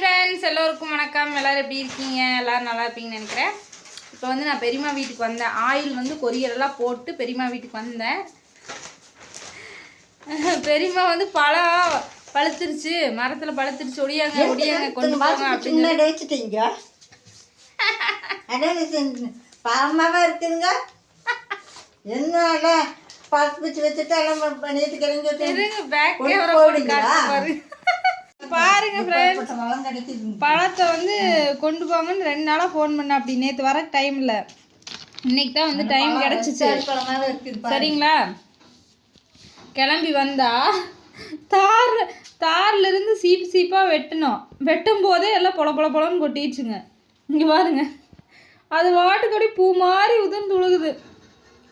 Friends எல்லோருக்கும் வணக்கம். எல்லாரும் எப்படி இருக்கீங்க? எல்லாரும் நல்லா இருப்பீங்கன்னு நினைக்கிறேன். இப்போ வந்து நான் பெரியம்மா வீட்டுக்கு வந்தேன். ஆயில் வந்து கொரியர் எல்லாம் போட்டு பெரியம்மா வீட்டுக்கு வந்தேன். பெரியம்மா வந்து பழம் பழுத்துருச்சு. மரத்தில் பழுத்துருச்சு. ஒடியாங்க ஒடியாங்க கொண்டு போங்க அப்படின்னு. பாவமாவே இருக்குதுங்க? என்ன வச்சு வச்சுட்டு எல்லாம் பண்ணிட்டு கிளம்பி பாருங்க ஃப்ரெண்ட்ஸ் பழத்தை வந்து கொண்டு போங்கன்னு ரெண்டு நாளாக ஃபோன் பண்ண அப்படி நேற்று வர டைம் இல்லை. இன்னைக்கு தான் வந்து டைம் கிடச்சிச்சு. சரிங்களா? கிளம்பி வந்தா தார் தார்ல இருந்து சீப்பு சீப்பா வெட்டணும். வெட்டும் போதே எல்லாம் பொல பொல பொலன்னு கொட்டிடுச்சுங்க. இங்க பாருங்க. அது வாட்டுக்கடி பூ மாதிரி உதிர்ந்து உழுகுது.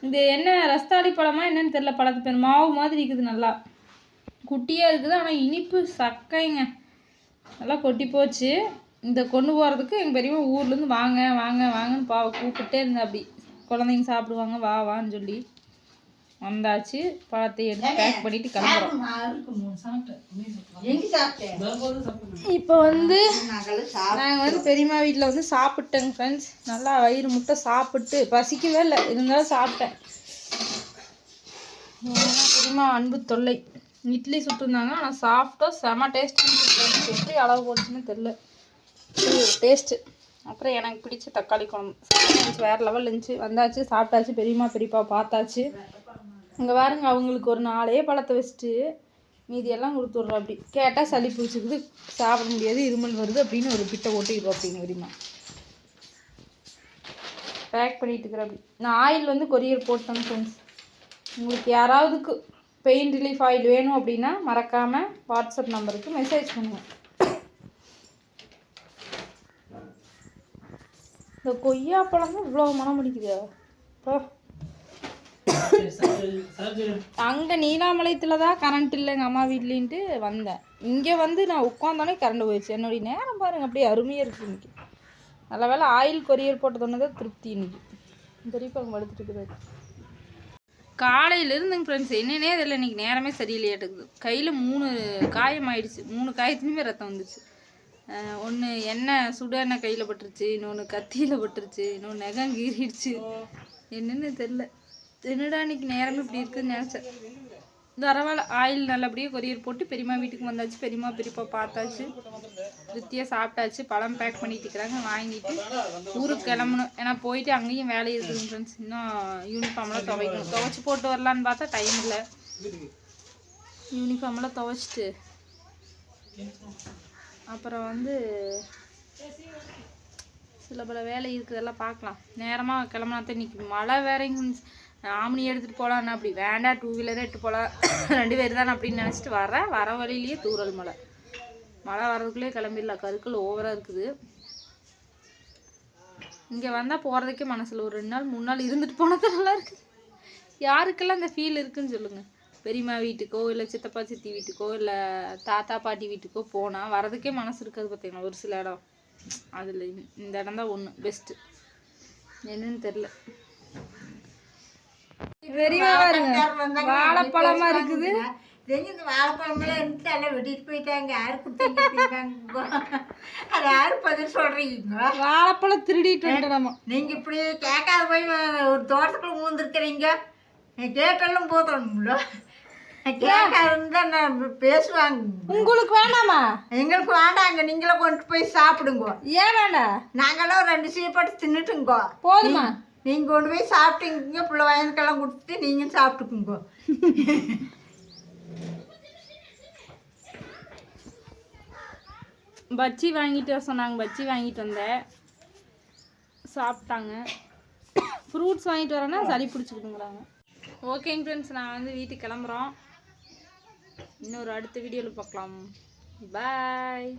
இது என்ன ரஸ்தாளி பழமா என்னன்னு தெரியல பழத்து பேர். மாவு மாதிரி இருக்குது நல்லா. குட்டியாக இருக்குது ஆனால் இனிப்பு சக்கைங்க. நல்லா கொட்டி போச்சு. இந்த கொண்டு போகிறதுக்கு எங்கள் பெரியம்மா ஊர்லேருந்து வாங்க வாங்க வாங்கன்னு பா கூப்பிட்டே இருந்தேன் அப்படி. குழந்தைங்க சாப்பிடுவாங்க வா வான்னு சொல்லி வந்தாச்சு. பழத்தை எடுத்து பேக் பண்ணிட்டு கிளம்புறோம். இப்போ வந்து நாங்கள் வந்து பெரியம்மா வீட்டில் வந்து சாப்பிட்டேங்க ஃப்ரெண்ட்ஸ் நல்லா வயிறு முட்டை சாப்பிட்டு பசிக்கவே இல்லை. இருந்தாலும் சாப்பிட்டேன். பெரியம்மா அன்பு தொல்லை. இட்லி சுட்டுருந்தாங்க ஆனால் சாஃப்டாக செம டேஸ்ட்டு எப்படி அளவு போச்சுன்னு தெரில டேஸ்ட்டு அப்புறம் எனக்கு பிடிச்ச தக்காளி குழம்பு. வேறு லெவல் இருந்துச்சு. வந்தாச்சு சாப்பிட்டாச்சு பெரியம்மா பெரியப்பா பார்த்தாச்சு. இங்கே பாருங்க அவங்களுக்கு ஒரு நாலே பழத்தை வச்சுட்டு மீதியெல்லாம் கொடுத்துட்றோம் அப்படி. கேட்டால் சளி பிடிச்சிக்குது சாப்பிட முடியாது இருமல் வருது அப்படின்னு ஒரு பிட்டை ஓட்டிடுவோம் அப்படின்னு பெரியம்மா. பேக் பண்ணிட்டு இருக்கிற அப்படி. நான் ஆயில் வந்து கொரியர் போட்டேன் ஃப்ரெண்ட்ஸ் உங்களுக்கு யாராவதுக்கு பெயின் ரிலீஃப் ஆயில் வேணும் அப்படின்னா மறக்காமல் வாட்ஸ்அப் நம்பருக்கு மெசேஜ் பண்ணுவேன் இந்த கொய்யா பழமும் இவ்வளோ மனம் பிடிக்குது அங்கே நீலாமலையத்தில் தான் கரண்ட் இல்லை எங்கள் அம்மா வீட்லேன்ட்டு வந்தேன். இங்கே வந்து நான் உட்காந்தோடனே கரண்ட் போயிடுச்சு என்னுடைய நேரம் பாருங்க அப்படியே அருமையாக இருக்குது இன்னைக்கு. நல்ல வேளை ஆயில் கொரியர் போட்டதுன்னு தான் திருப்தி இன்னைக்கு. பெரியப்பா படுத்துட்டு இருக்கிறாரு காலையிலேருந்துங்க ஃப்ரெண்ட்ஸ் என்னன்னே தெரியல இன்னைக்கு நேரமே சரியில்லையாட்டுக்குது. கையில் மூணு காயம் ஆயிடுச்சு மூணு காயத்துலையுமே ரத்தம் வந்துச்சு ஒன்று எண்ணெய் சுட எண்ணெய் கையில் பட்டுருச்சு. இன்னொன்று கத்தியில் பட்டுருச்சு. இன்னொன்று நகம் கீறிடுச்சு. என்னன்னு தெரில என்னடா இன்னைக்கு நேரமே இப்படி இருக்குன்னு நினச்சேன். பரவாயில்ல ஆயில் நல்லபடியாக கொரியர் போட்டு பெரியம்மா வீட்டுக்கு வந்தாச்சு. பெரியம்மா பெரியப்பா பார்த்தாச்சு. திருப்தியாக சாப்பிட்டாச்சு. பழம் பேக் பண்ணிட்டு இருக்கிறாங்க. வாங்கிட்டு ஊருக்கு கிளம்பணும். ஏன்னா போயிட்டு அங்கேயும் வேலை இருக்குதுன்னு ஃப்ரெண்ட்ஸ் இன்னும் யூனிஃபார்ம்லாம் துவைக்கணும். துவைச்சி போட்டு வரலான்னு பார்த்தா டைம் இல்லை. யூனிஃபார்ம்லாம் துவைச்சிட்டு. அப்புறம் வந்து சில பல வேலை இருக்குதெல்லாம் பார்க்கலாம். நேரமாக கிளம்புனா தான் இன்றைக்கி மழை வேறங்க ஆம்னி எடுத்துகிட்டு போகலான்னு அப்படி வேண்டாம் டூ வீலரே எடுத்து போகலாம் ரெண்டு பேர் தானே அப்படின்னு நினச்சிட்டு வரேன் வர வழியிலேயே தூறல் மழை. மழை வர்றதுக்குள்ளே கிளம்பிடலாம். கருக்கள் ஓவராக இருக்குது. இங்கே வந்தால் போகிறதுக்கே மனசில் ஒரு ரெண்டு நாள் மூணு நாள் இருந்துட்டு போனது நல்லா இருக்குது யாருக்கெல்லாம் இந்த ஃபீல் இருக்குன்னு சொல்லுங்கள் பெரியம்மா வீட்டுக்கோ இல்லை சித்தப்பா சித்தி வீட்டுக்கோ இல்லை தாத்தா பாட்டி வீட்டுக்கோ போனால் வரதுக்கே மனசு இருக்காது பார்த்தீங்கன்னா ஒரு சில இடம். அதில் இந்த இடம் தான் ஒன்று பெஸ்ட்டு என்னன்னு தெரில பெரியவா பாருங்க. வாழைப்பழமா இருக்குது. எங்க இந்த வாழைப்பழமெல்லாம் இருந்துட்டு எல்லாம் வெட்டிட்டு போயிட்டாங்க. யாரு கொடுத்தாங்க அது யாரு பதில் சொல்றீங்க? வாழைப்பழம் திருடிட்டு வந்துட்டோம் நம்ம. நீங்க இப்படி கேட்காத போய் ஒரு தோட்டத்துக்குள்ள மூந்துருக்கிறீங்க கேட்காதுன்னு நான் பேசுவாங்க? உங்களுக்கு வேண்டாமா எங்களுக்கு வேண்டாங்க. நீங்களும் கொண்டு போய் சாப்பிடுங்க. ஏன் வேண்டாம் நாங்களாம் ரெண்டு சீப்பாட்டு தின்னுட்டுங்க. போதுமா? நீங்கள் கொண்டு போய் சாப்பிட்டீங்க பிள்ளை வயனுக்கெல்லாம் கொடுத்துட்டு நீங்க சாப்பிட்டுக்குங்க. பஜ்ஜி வாங்கிட்டு வர சொன்னாங்க பஜ்ஜி வாங்கிட்டு வந்தேன் சாப்பிட்டாங்க. ஃப்ரூட்ஸ் வாங்கிட்டு வரேன்னா சளி பிடிச்சிக்கிட்டுங்கிறாங்க. ஓகேங்க ஃப்ரெண்ட்ஸ் நான் வந்து வீட்டுக்கு கிளம்புறோம். இன்னொரு அடுத்த வீடியோவில் பார்க்கலாம். பாய்